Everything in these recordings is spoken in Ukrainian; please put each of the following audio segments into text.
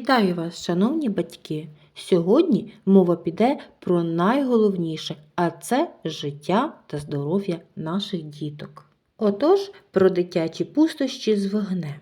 Вітаю вас, шановні батьки! Сьогодні мова піде про найголовніше, а це життя та здоров'я наших діток. Отож, про дитячі пустощі з вогнем.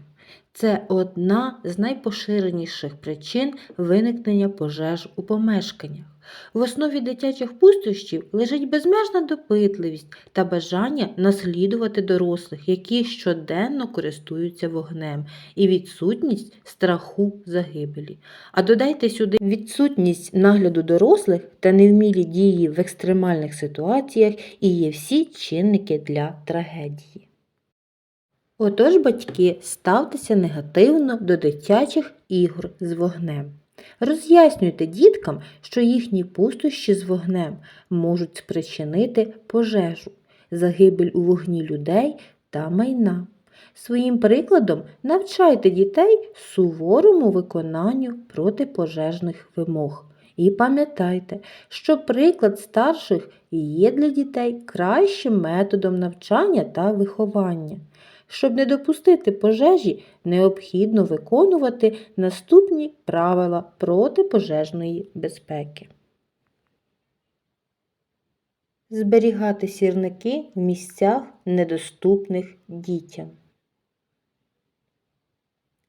Це одна з найпоширеніших причин виникнення пожеж у помешканнях. В основі дитячих пустощів лежить безмежна допитливість та бажання наслідувати дорослих, які щоденно користуються вогнем, і відсутність страху загибелі. А додайте сюди відсутність нагляду дорослих та невмілі дії в екстремальних ситуаціях і є всі чинники для трагедії. Отож, батьки, ставтеся негативно до дитячих ігор з вогнем. Роз'яснюйте діткам, що їхні пустощі з вогнем можуть спричинити пожежу, загибель у вогні людей та майна. Своїм прикладом навчайте дітей суворому виконанню протипожежних вимог. І пам'ятайте, що приклад старших є для дітей кращим методом навчання та виховання. Щоб не допустити пожежі, необхідно виконувати наступні правила протипожежної безпеки. Зберігати сірники в місцях, недоступних дітям.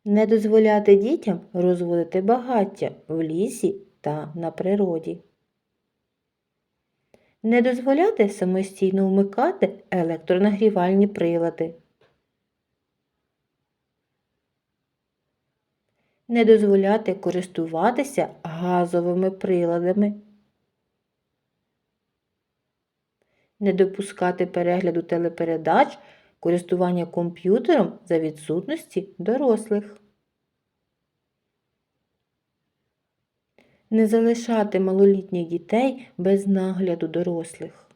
Не дозволяти дітям розводити багаття в лісі та на природі. Не дозволяти самостійно вмикати електронагрівальні прилади. Не дозволяти користуватися газовими приладами. Не допускати перегляду телепередач, користування комп'ютером за відсутності дорослих. Не залишати малолітніх дітей без нагляду дорослих.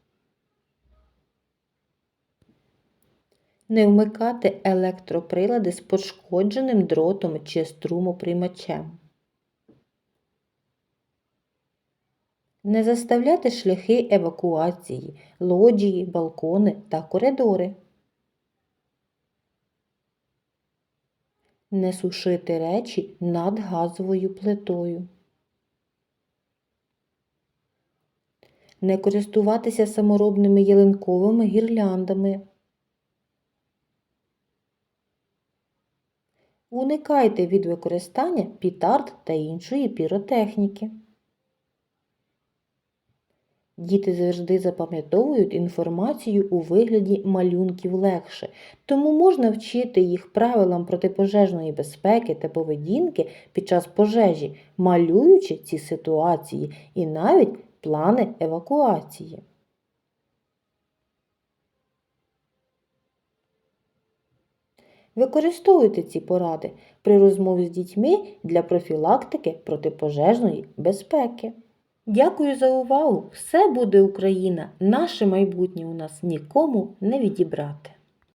Не вмикати електроприлади з пошкодженим дротом чи струмоприймачем. Не заставляти шляхи евакуації, лоджії, балкони та коридори. Не сушити речі над газовою плитою. Не користуватися саморобними ялинковими гірляндами. Уникайте від використання пітард та іншої піротехніки. Діти завжди запам'ятовують інформацію у вигляді малюнків легше, тому можна вчити їх правилам протипожежної безпеки та поведінки під час пожежі, малюючи ці ситуації і навіть плани евакуації. Використовуйте ці поради при розмові з дітьми для профілактики протипожежної безпеки. Дякую за увагу! Все буде Україна! Наше майбутнє у нас нікому не відібрати.